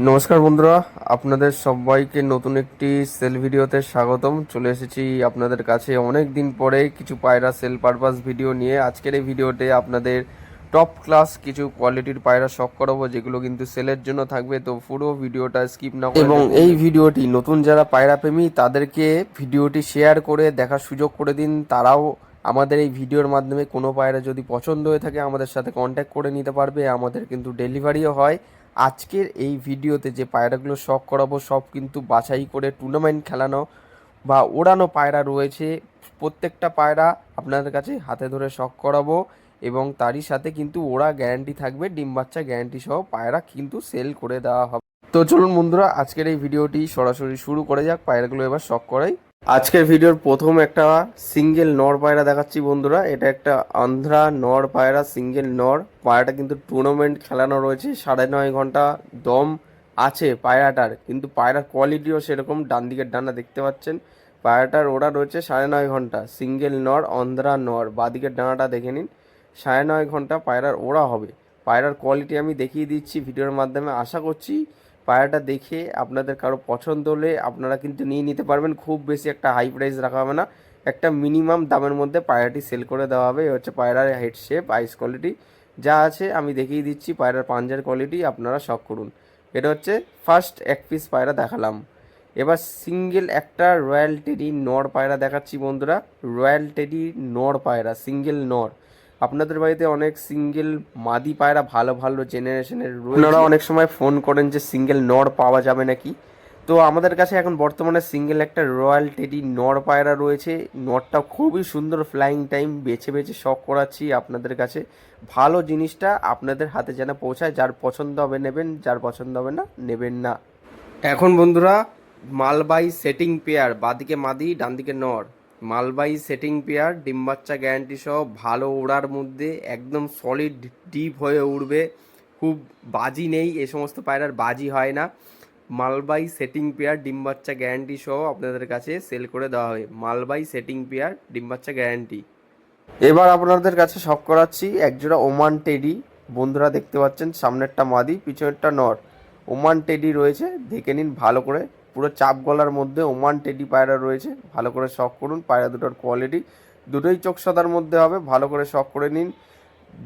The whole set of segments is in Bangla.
নমস্কার বন্ধুরা আপনাদের সবাইকে নতুন একটি সেল ভিডিওতে স্বাগতম। চলে এসেছি আপনাদের কাছে অনেক দিন পরে কিছু পায়রা সেল পারপাস ভিডিও নিয়ে। আজকের এই ভিডিওতে আপনাদের টপ ক্লাস কিছু কোয়ালিটির পায়রা শখ করাবো যেগুলো কিন্তু সেলের জন্য থাকবে। তো পুরো ভিডিওটা স্কিপ না এবং এই ভিডিওটি নতুন যারা পায়রা প্রেমী তাদেরকে ভিডিওটি শেয়ার করে দেখার সুযোগ করে দিন। তারাও আমাদের এই ভিডিওর মাধ্যমে কোনো পায়রা যদি পছন্দ হয়ে থাকে আমাদের সাথে কন্ট্যাক্ট করে নিতে পারবে। আমাদের কিন্তু ডেলিভারিও হয়। আজকের এই ভিডিওতে যে পায়রাগুলো শখ করাবো, সব কিন্তু বাছাই করে টুর্নামেন্ট খেলানো বা ওড়ানো পায়রা রয়েছে। প্রত্যেকটা পায়রা আপনাদের কাছে হাতে ধরে শখ করাবো এবং তারই সাথে কিন্তু ওরা গ্যারান্টি থাকবে, ডিম বাচ্চা গ্যারান্টি সহ পায়রা কিন্তু সেল করে দেওয়া হবে। তো চলুন বন্ধুরা, আজকের এই ভিডিওটি সরাসরি শুরু করে যাক। পায়রাগুলো এবার শখ করাই আজকের ভিডিওর প্রথম একটা সিঙ্গেল নর পায়রা দেখাচ্ছি বন্ধুরা। এটা একটা আন্ধ্রা নর পায়রা, সিঙ্গেল নর। পায়রাটা কিন্তু টুর্নামেন্ট খেলানো রয়েছে, সাড়ে নয় ঘণ্টা দম আছে পায়রাটার। কিন্তু পায়রার কোয়ালিটিও সেরকম, ডান দিকের ডানা দেখতে পাচ্ছেন। পায়রাটার ওরা রয়েছে সাড়ে নয় ঘণ্টা, সিঙ্গেল নর অন্ধ্রা নর। বাদিকের ডানাটা দেখে নিন, সাড়ে নয় ঘণ্টা পায়রার ওড়া হবে। পায়রার কোয়ালিটি আমি দেখিয়ে দিচ্ছি ভিডিওর মাধ্যমে। আশা করছি পায়রাটা দেখে আপনাদের কারও পছন্দ হলে আপনারা কিন্তু নিয়ে নিতে পারবেন। খুব বেশি একটা হাই প্রাইস রাখা হবে না। একটা মিনিমাম দামের মধ্যে পায়রাটি সেল করে দেওয়া হবে। হচ্ছে পায়রার হেড শেপ আইস কোয়ালিটি যা আছে আমি দেখিয়ে দিচ্ছি পায়রার পাঞ্জার কোয়ালিটি আপনারা শখ করুন। এটা হচ্ছে ফার্স্ট এক পিস পায়রা দেখালাম। এবার সিঙ্গেল একটা রয়্যাল টেডি নর পায়রা দেখাচ্ছি বন্ধুরা। রয়্যাল টেডি নর পায়রা সিঙ্গেল নর। আপনাদের বাড়িতে অনেক সিঙ্গেল মাদি পায়রা ভালো ভালো জেনারেশনের ওনারা অনেক সময় ফোন করেন যে সিঙ্গেল নর পাওয়া যাবে নাকি? তো আমাদের কাছে এখন বর্তমানে সিঙ্গেল একটা রয়্যাল টেডি নর পায়রা রয়েছে। নরটা খুবই সুন্দর ফ্লাইং টাইম বেছে বেছে শখ করাচ্ছি আপনাদের কাছে। ভালো জিনিসটা আপনাদের হাতে যেন পৌঁছায়, যার পছন্দ হবে নেবেন, যার পছন্দ হবে না, নেবেন না। এখন বন্ধুরা মালবাই সেটিং পেয়ার বাদিকে মাদি ডান দিকে নর। মালবাই সেটিং পেয়ার ডিম বাচ্চা গ্যারান্টি সহ ভালো ওড়ার মধ্যে একদম সলিড ডিপ হয়ে উড়বে। খুব বাজি নেই, এ সমস্ত পায়রার বাজি হয় না। মালবাই সেটিং পেয়ার ডিম বাচ্চা গ্যারান্টি সহ আপনাদের কাছে সেল করে দেওয়া হয় মালবাই সেটিং পেয়ার ডিম বাচ্চা গ্যারান্টি। এবার আপনাদের কাছে শখ করাচ্ছি একজোড়া ওমান টেডি। বন্ধুরা দেখতে পাচ্ছেন, সামনেরটা মাদি, পিছনেরটা নর। ওমান টেডি রয়েছে, দেখে নিন ভালো করে। পুরো চাপ গলার মধ্যে ওমান টেডি পায়রা রয়েছে। ভালো করে শখ করুন, পায়রা দুটোর কোয়ালিটি দুটোই চোখ সাদার মধ্যে হবে, ভালো করে শখ করে নিন।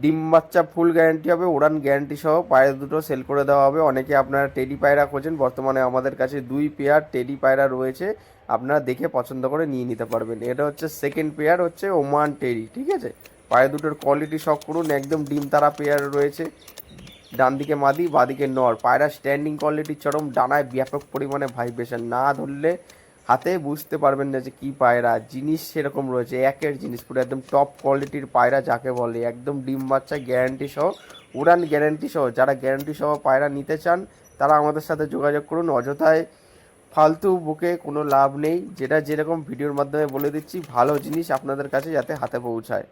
ডিম বাচ্চা ফুল গ্যারান্টি হবে উড়ান গ্যারান্টি সহ পায়রা দুটো সেল করে দেওয়া হবে। অনেকে আপনারা টেডি পায়রা খোঁজেন, বর্তমানে আমাদের কাছে দুই পেয়ার টেডি পায়রা রয়েছে, আপনারা দেখে পছন্দ করে নিয়ে নিতে পারবেন। এটা হচ্ছে সেকেন্ড পেয়ার হচ্ছে ওমান টেডি, ঠিক আছে? পায়রা দুটোর কোয়ালিটি শখ করুন, একদম ডিম তারা পেয়ার রয়েছে। ডান দিকে মাদি, বাদিকে নর। পায়রা স্ট্যান্ডিং কোয়ালিটি চরম, ডানায় ব্যাপক পরিমাণে ভাইব্রেশন না ধরলে হাতে বুঝতে পারবেন না যে কি পায়রা। জিনিস সেরকম রয়েছে, একের জিনিস। পুরো একদম টপ কোয়ালিটির পায়রা যাকে বলে, একদম ডিম বাচ্চা গ্যারান্টি সহ, উড়ান গ্যারান্টি সহ। যারা গ্যারান্টি সহ পায়রা নিতে চান, তারা আমাদের সাথে যোগাযোগ করুন। অযথায় ফালতু বুকে কোনো লাভ নেই। যেটা যেরকম ভিডিওর মাধ্যমে বলে দিচ্ছি, ভালো জিনিস আপনাদের কাছে যাতে হাতে পৌঁছায়।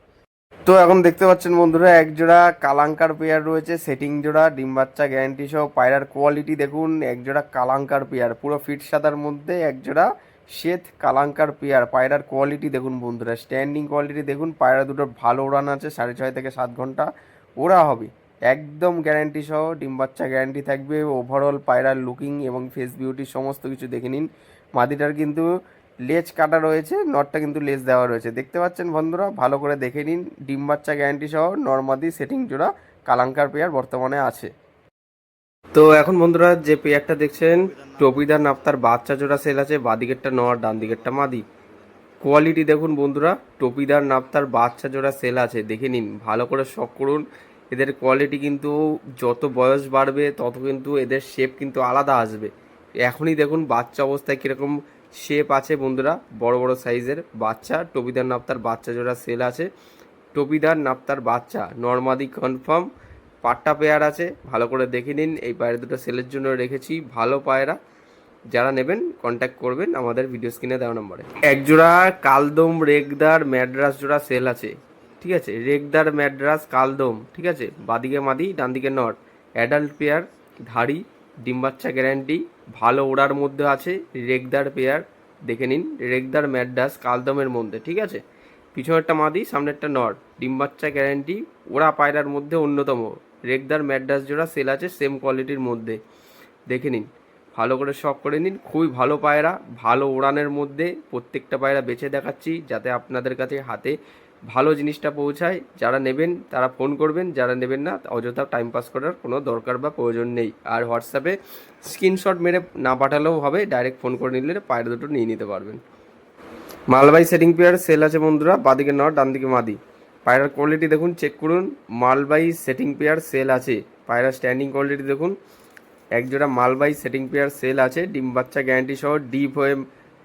তো এখন দেখতে পাচ্ছেন বন্ধুরা, এক জোড়া কালাঙ্কার পেয়ার রয়েছে সেটিং জোড়া, ডিম বাচ্চা গ্যারান্টি সহ পায়রার কোয়ালিটি দেখুন, এক জোড়া কালাঙ্কার পেয়ার পুরো ফিট সাদার মধ্যে এক জোড়া শ্বেত কালাঙ্কার পেয়ার পায়রার কোয়ালিটি দেখুন বন্ধুরা স্ট্যান্ডিং কোয়ালিটি দেখুন, পায়রা দুটোর ভালো উড়ান আছে, সাড়ে ছয় থেকে সাত ঘণ্টা ওরা হবে, একদম গ্যারান্টি সহ ডিম বাচ্চা গ্যারান্টি থাকবে ওভারঅল পায়রার লুকিং এবং ফেস বিউটি সমস্ত কিছু দেখে নিন, মাদিটার কিন্তু লেজ কাটা রয়েছে, নটটা কিন্তু লেজ দেওয়া রয়েছে। দেখতে পাচ্ছেন বন্ধুরা, ভালো করে দেখে নিন, ডিম বাচ্চা গ্যারান্টি সহ নর্মাদি সেটিং জোড়া কালাঙ্কার পেয়ার বর্তমানে আছে। তো এখন বন্ধুরা, যে পেয়ারটা দেখছেন, টপিদার নাপ্তার বাচ্চা জোড়া সেল আছে, বাদিকেরটা নর ডান দিকেরটা মাদি। কোয়ালিটি দেখুন বন্ধুরা, টপিদার নাপ্তার বাচ্চা জোড়া সেল আছে, দেখে নিন, ভালো করে শখ করুন। এদের কোয়ালিটি কিন্তু যত বয়স বাড়বে, তত কিন্তু এদের শেপ কিন্তু আলাদা আসবে। এখনই দেখুন বাচ্চা অবস্থায় কীরকম শেপ আছে বন্ধুরা, বড় বড় সাইজের বাচ্চা, টপিদার নাপ্তার বাচ্চা জোড়া সেল আছে। টপিদার নাপ্তার বাচ্চা নর্মাদি কনফার্ম পাট্টা পেয়ার আছে, ভালো করে দেখে নিন, এই পায়ের দুটো সেলের জন্য রেখেছি, ভালো পায়রা। যারা নেবেন কন্ট্যাক্ট করবেন আমাদের ভিডিও স্ক্রিনে দেওয়া নম্বরে। এক জোড়া কালদম রেগদার ম্যাড্রাস জোড়া সেল আছে, ঠিক আছে? রেগদার ম্যাড্রাস কালদম, ঠিক আছে? বাদিকে মাদি ডান দিকে নট অ্যাডাল্ট পেয়ার ধাড়ি ডিম বাচ্চা গ্যারান্টি ভালো ওড়ার মধ্যে আছে, রেগদার পেয়ার দেখে নিন, রেগদার ম্যাড্রাস কালদমের মধ্যে, ঠিক আছে? পিছনেরটা মাদি সামনেরটা নট। ডিম বাচ্চা গ্যারান্টি ওড়া পায়রার মধ্যে অন্যতম। রেগদার ম্যাড্রাস জোড়া সেল আছে সেম কোয়ালিটির মধ্যে। দেখে নিন, ভালো করে শখ করে নিন, খুবই ভালো পায়রা, ভালো ওড়ানের মধ্যে প্রত্যেকটা পায়রা বেছে দেখাচ্ছি, যাতে আপনাদের কাছে হাতে ভালো জিনিসটা পৌঁছায়। যারা নেবেন, তারা ফোন করবেন। যারা নেবেন না, অযথা টাইম পাস করার কোনো দরকার বা প্রয়োজন নেই। আর হোয়াটসঅ্যাপে স্ক্রিনশট মেরে না পাঠালেও হবে ডাইরেক্ট ফোন করে নিলে পায়রা দুটো নিয়ে নিতে পারবেন। মালবাই সেটিং পেয়ার সেল আছে বন্ধুরা, বাদিকে নট ডান দিকে মাদি। পায়রার কোয়ালিটি দেখুন চেক করুন মালবাই সেটিং পেয়ার সেল আছে। পায়রার স্ট্যান্ডিং কোয়ালিটি দেখুন, একজোড়া মালবাই সেটিং পেয়ার সেল আছে। ডিম বাচ্চা গ্যারান্টি সহ ডিপ হয়ে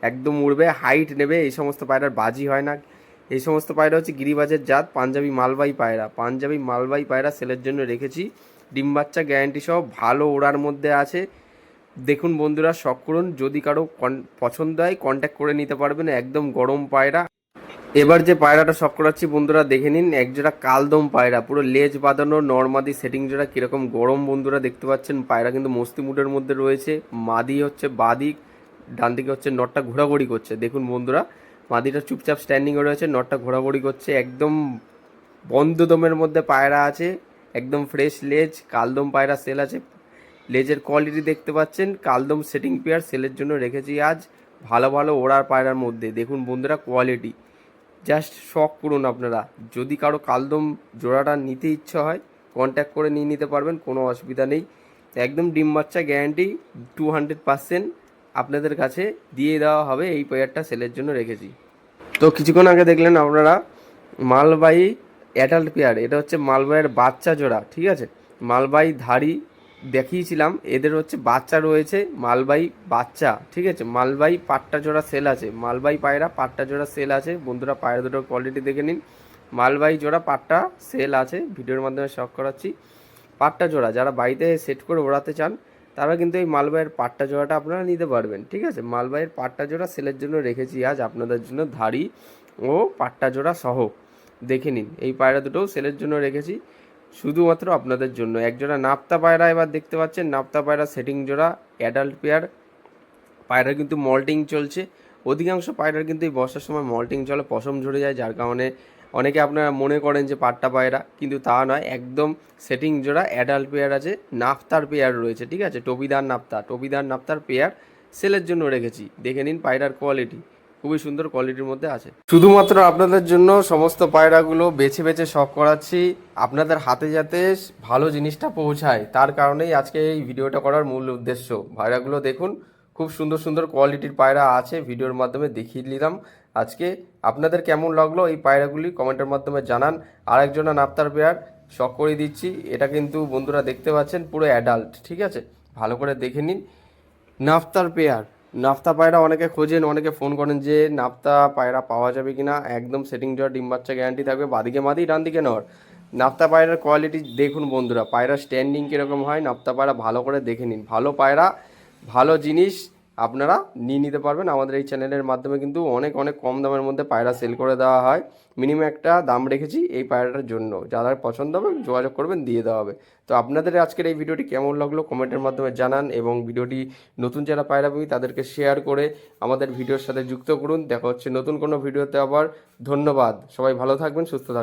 একদম উড়বে হাইট নেবে, এই সমস্ত পায়রার বাজি হয় না। এই সমস্ত পায়রা হচ্ছে গিরিবাজের জাত, পাঞ্জাবি মালবাই পায়রা। পাঞ্জাবি মালবাই পায়রা সেলের জন্য রেখেছি। ডিম বাচ্চা গ্যারান্টি সহ ভালো ওড়ার মধ্যে আছে। দেখুন বন্ধুরা, শখ করুন, যদি কারও পছন্দ হয় কন্ট্যাক্ট করে নিতে পারবেন একদম গরম পায়রা। এবার যে পায়রাটা শখ করাচ্ছি বন্ধুরা, দেখে নিন, একজোড়া কালদম পায়রা। পুরো লেজ বাঁধানো, নর্মাদি সেটিং জোড়া, কীরকম গরম বন্ধুরা দেখতে পাচ্ছেন। পায়রা কিন্তু মস্তি মুডের মধ্যে রয়েছে। মাদি হচ্ছে বাদিক, ডান দিকে হচ্ছে নটটা ঘোরাঘুরি করছে। দেখুন বন্ধুরা মাদিটা চুপচাপ স্ট্যান্ডিংয়ে রয়েছে নটটা ঘোরাঘুরি করছে, একদম বন্ধ দমের মধ্যে পায়রা আছে, একদম ফ্রেশ লেজ কালদম পায়রা সেল আছে। লেজের কোয়ালিটি দেখতে পাচ্ছেন, কালদম সেটিং পেয়ার সেলের জন্য রেখেছি আজ, ভালো ভালো ওড়ার পায়রার মধ্যে। দেখুন বন্ধুরা কোয়ালিটি জাস্ট শখ করুন আপনারা। যদি কারও কালদম জোড়াটা নিতে ইচ্ছা হয় কন্ট্যাক্ট করে নিয়ে নিতে পারবেন, কোনো অসুবিধা নেই। একদম ডিম বাচ্চা গ্যারান্টি টু হান্ড্রেড পার্সেন্ট আপনাদের কাছে দিয়ে দেওয়া হবে এই পেয়ারটা সেলের জন্য রেখেছি। তো কিছুক্ষণ আগে দেখলেন আপনারা মালবাহী অ্যাডাল্ট পেয়ার, এটা হচ্ছে মালবাইয়ের বাচ্চা জোড়া, ঠিক আছে? মালবাই ধাড়ি দেখিয়েছিলাম, এদের হচ্ছে বাচ্চা রয়েছে মালবাই বাচ্চা, ঠিক আছে? মালবাই পাট্টা জোড়া সেল আছে মালবাই পায়রা পাট্টা জোড়া সেল আছে, বন্ধুরা পায়রা দুটোর কোয়ালিটি দেখে নিন। মালবাই জোড়া পাট্টা সেল আছে, ভিডিওর মাধ্যমে শখ করাচ্ছি। পাট্টা জোড়া, যারা বাড়িতে সেট করে ওড়াতে চান তারা কিন্তু এই মালবাইয়ের পাট্টা জোড়াটা আপনারা নিতে পারবেন, ঠিক আছে? মালবাইয়ের পাট্টা জোড়া সেলের জন্য রেখেছি আজ, আপনাদের জন্য ধাড়ি ও পাট্টা জোড়া সহ। দেখে নিন, এই পায়রা দুটোও সেলের জন্য রেখেছি, শুধুমাত্র আপনাদের জন্য। একজোড়া নাপ্তা পায়রা এবার দেখতে পাচ্ছেন, নাপ্তা পায়রা সেটিং জোড়া অ্যাডাল্ট পেয়ার পায়রার কিন্তু মল্টিং চলছে, অধিকাংশ পায়রার কিন্তু এই বর্ষার সময় মল্টিং চলে, পশম ঝরে যায়, যার কারণে অনেকে আপনারা মনে করেন যে পাট্টা পায়রা, কিন্তু তা নয়, একদম সেটিং জোড়া অ্যাডাল্ট পেয়ার আছে নাফতার পেয়ার রয়েছে, ঠিক আছে? টবিদার নাপ্তা টবিদার নাফতার পেয়ার সেলের জন্য রেখেছি। দেখে নিন পায়রার কোয়ালিটি খুবই সুন্দর কোয়ালিটির মধ্যে আছে। শুধুমাত্র আপনাদের জন্য সমস্ত পায়রাগুলো বেছে বেছে শখ করাচ্ছি। আপনাদের হাতে যাতে ভালো জিনিসটা পৌঁছায়, তার কারণেই আজকে এই ভিডিওটা করার মূল উদ্দেশ্য। পায়রাগুলো দেখুন, খুব সুন্দর সুন্দর কোয়ালিটির পায়রা আছে ভিডিওর মাধ্যমে দেখিয়ে দিলাম। আজকে আপনাদের কেমন লাগল এই পায়রাগুলি? কমেন্টের মাধ্যমে জানান। আরেকজনা নাপ্তার পেয়ার, শখ করে দিচ্ছি। এটা কিন্তু বন্ধুরা দেখতে পাচ্ছেন, পুরো অ্যাডাল্ট ঠিক আছে? ভালো করে দেখে নিন। নাফতার পেয়ার, নাফতা পায়রা অনেকে খোঁজেন, অনেকে ফোন করেন যে নাফতা পায়রা পাওয়া যাবে কিনা। একদম সেটিং জোড়া ডিম বাচ্চা গ্যারান্টি থাকবে। বাদিকে মাদি ডান দিকে নর। নাফতা পায়রার কোয়ালিটি দেখুন বন্ধুরা, পায়রা স্ট্যান্ডিং কীরকম হয়, নাফতা পায়রা ভালো করে দেখে নিন। ভালো পায়রা, ভালো জিনিস আপনারা নিয়ে নিতে পারবেন। আমাদের এই চ্যানেলের মাধ্যমে কিন্তু অনেক অনেক কম দামের মধ্যে পায়রা সেল করে দেওয়া হয়। মিনিমাম একটা দাম রেখেছি এই পায়রাটার জন্য। যাদের পছন্দ হবে যোগাযোগ করবেন, দিয়ে দেওয়া হবে। তো আপনাদের আজকের এই ভিডিওটি কেমন লাগল কমেন্টের মাধ্যমে জানান এবং ভিডিওটি নতুন যারা পায়রা পাবি তাদেরকে শেয়ার করে আমাদের ভিডিওর সাথে যুক্ত করুন। দেখা হচ্ছে নতুন কোনো ভিডিওতে আবার। ধন্যবাদ। সবাই ভালো থাকবেন, সুস্থ থাকবেন।